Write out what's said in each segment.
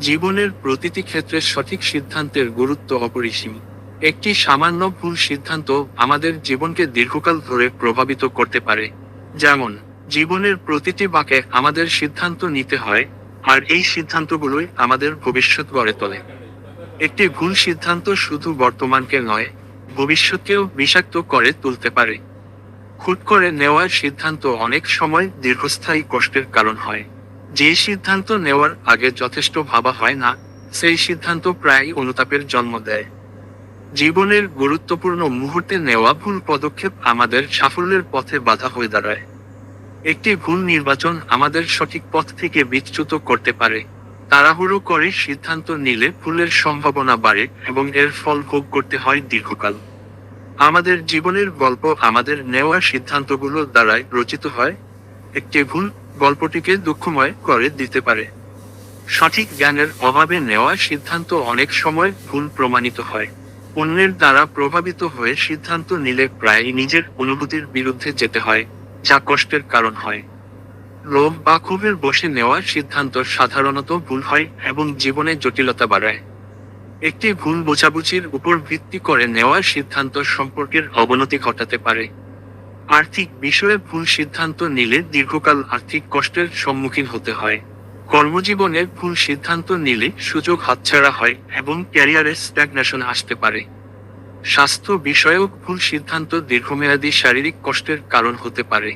জীবনের প্রতিটি ক্ষেত্রে সঠিক সিদ্ধান্তের গুরুত্ব অপরিসীম। একটি সামান্য ভুল সিদ্ধান্ত আমাদের জীবনকে দীর্ঘকাল ধরে প্রভাবিত করতে পারে। যেমন, জীবনের প্রতিটি বাঁকে আমাদের সিদ্ধান্ত নিতে হয়, আর এই সিদ্ধান্তগুলোই আমাদের ভবিষ্যৎ গড়ে তোলে। একটি ভুল সিদ্ধান্ত শুধু বর্তমানকে নয়, ভবিষ্যৎকেও বিষাক্ত করে তুলতে পারে। হুট করে নেওয়ার সিদ্ধান্ত অনেক সময় দীর্ঘস্থায়ী কষ্টের কারণ হয়। যে সিদ্ধান্ত নেওয়ার আগে যথেষ্ট ভাবা হয় না, সেই সিদ্ধান্ত প্রায় অনুতাপের জন্ম দেয়। জীবনের গুরুত্বপূর্ণ মুহূর্তে নেওয়া ভুল পদক্ষেপ আমাদের সাফল্যের পথে বাধা হয়ে দাঁড়ায়। একটি ভুল নির্বাচন আমাদের সঠিক পথ থেকে বিচ্যুত করতে পারে। তাড়াহুড়ো করে সিদ্ধান্ত নিলে ভুলের সম্ভাবনা বাড়ে এবং এর ফল ভোগ করতে হয় দীর্ঘকাল। আমাদের জীবনের গল্প আমাদের নেওয়া সিদ্ধান্তগুলো দ্বারাই রচিত হয়। একটি ভুল গল্পটিকে দুঃখময় করে দিতে পারে। সঠিক জ্ঞানের অভাবে নেওয়া সিদ্ধান্ত অনেক সময় ভুল প্রমাণিত হয়। অন্যের দ্বারা প্রভাবিত হয়ে সিদ্ধান্ত নিলে প্রায় নিজের অনুভূতির বিরুদ্ধে যেতে হয়, যা কষ্টের কারণ হয়। লোভ বা ক্ষোভের বসে নেওয়া সিদ্ধান্ত সাধারণত ভুল হয় এবং জীবনে জটিলতা বাড়ায়। একটি ভুল বোঝাবুঝির উপর ভিত্তি করে নেওয়া সিদ্ধান্ত সম্পর্কের অবনতি ঘটাতে পারে। আর্থিক বিষয়ে ভুল সিদ্ধান্ত নিলে দীর্ঘকাল আর্থিক কষ্টের সম্মুখীন হতে হয়। কর্মজীবনে ভুল সিদ্ধান্ত নিলে সুযোগ হাতছাড়া হয় এবং ক্যারিয়ারে স্ট্যাগনেশন আসতে পারে। স্বাস্থ্য বিষয়ক ভুল সিদ্ধান্ত দীর্ঘমেয়াদী শারীরিক কষ্টের কারণ হতে পারে।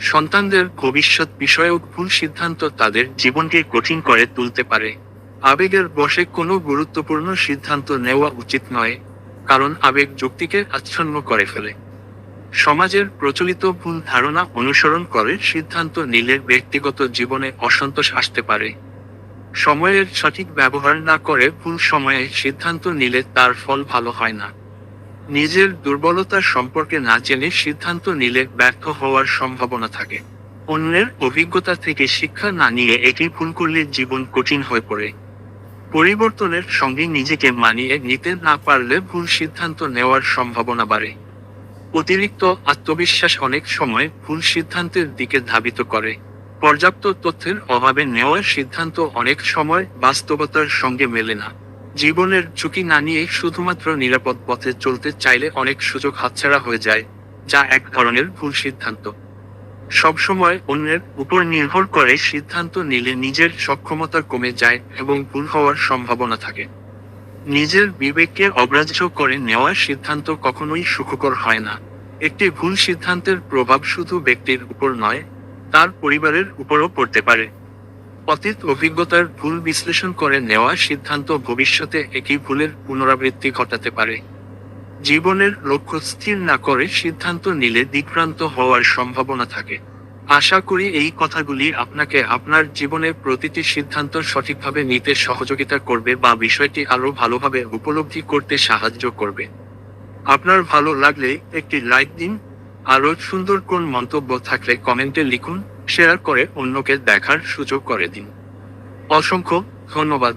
সন্তানদের ভবিষ্যৎ বিষয়ক ভুল সিদ্ধান্ত তাদের জীবনকে কঠিন করে তুলতে পারে। আবেগের বশে কোনো গুরুত্বপূর্ণ সিদ্ধান্ত নেওয়া উচিত নয়, কারণ আবেগ যুক্তিকে আচ্ছন্ন করে ফেলে। সমাজের প্রচলিত ভুল ধারণা অনুসরণ করে সিদ্ধান্ত নিলে ব্যক্তিগত জীবনে অসন্তোষ আসতে পারে। সময়ের সঠিক ব্যবহার না করে ভুল সময়ে সিদ্ধান্ত নিলে তার ফল ভালো হয় না। নিজের দুর্বলতা সম্পর্কে না জেনে সিদ্ধান্ত নিলে ব্যর্থ হওয়ার সম্ভাবনা থাকে। অন্যের অভিজ্ঞতা থেকে শিক্ষা না নিয়ে এটি ভুল করলে জীবন কঠিন হয়ে পড়ে। পরিবর্তনের সঙ্গে নিজেকে মানিয়ে নিতে না পারলে ভুল সিদ্ধান্ত নেওয়ার সম্ভাবনা বাড়ে। অতিরিক্ত আত্মবিশ্বাস অনেক সময় ভুল সিদ্ধান্তের দিকে ধাবিত করে। পর্যাপ্ত তথ্যের অভাবে নেওয়ার সিদ্ধান্ত অনেক সময় বাস্তবতার সঙ্গে মেলে না। জীবনের ঝুঁকি না নিয়ে শুধুমাত্র নিরাপদ পথে চলতে চাইলে অনেক সুযোগ হাতছাড়া হয়ে যায়, যা এক ধরনের ভুল সিদ্ধান্ত। সবসময় অন্যের উপর নির্ভর করে সিদ্ধান্ত নিলে নিজের সক্ষমতা কমে যায় এবং ভুল হওয়ার সম্ভাবনা থাকে। নিজের বিবেককে অগ্রাহ্য করে নেওয়ার সিদ্ধান্ত কখনোই সুখকর হয় না। একটি ভুল সিদ্ধান্তের প্রভাব শুধু ব্যক্তির উপর নয়, তার পরিবারের উপরও পড়তে পারে। অতীত অভিজ্ঞতার ভুল বিশ্লেষণ করে নেওয়া সিদ্ধান্ত ভবিষ্যতে একই ভুলের পুনরাবৃত্তি ঘটাতে পারে। জীবনের লক্ষ্য স্থির না করে সিদ্ধান্ত নিলে দিকভ্রান্ত হওয়ার সম্ভাবনা থাকে। আশা করি এই কথাগুলি আপনাকে আপনার জীবনের প্রতিটি সিদ্ধান্ত সঠিকভাবে নিতে সহযোগিতা করবে বা বিষয়টি আরও ভালোভাবে উপলব্ধি করতে সাহায্য করবে। আপনার ভালো লাগলে একটি লাইক দিন আরও সুন্দর কোন মন্তব্য থাকলে কমেন্টে লিখুন, শেয়ার করে অন্যকে দেখার সুযোগ করে দিন। অসংখ্য ধন্যবাদ।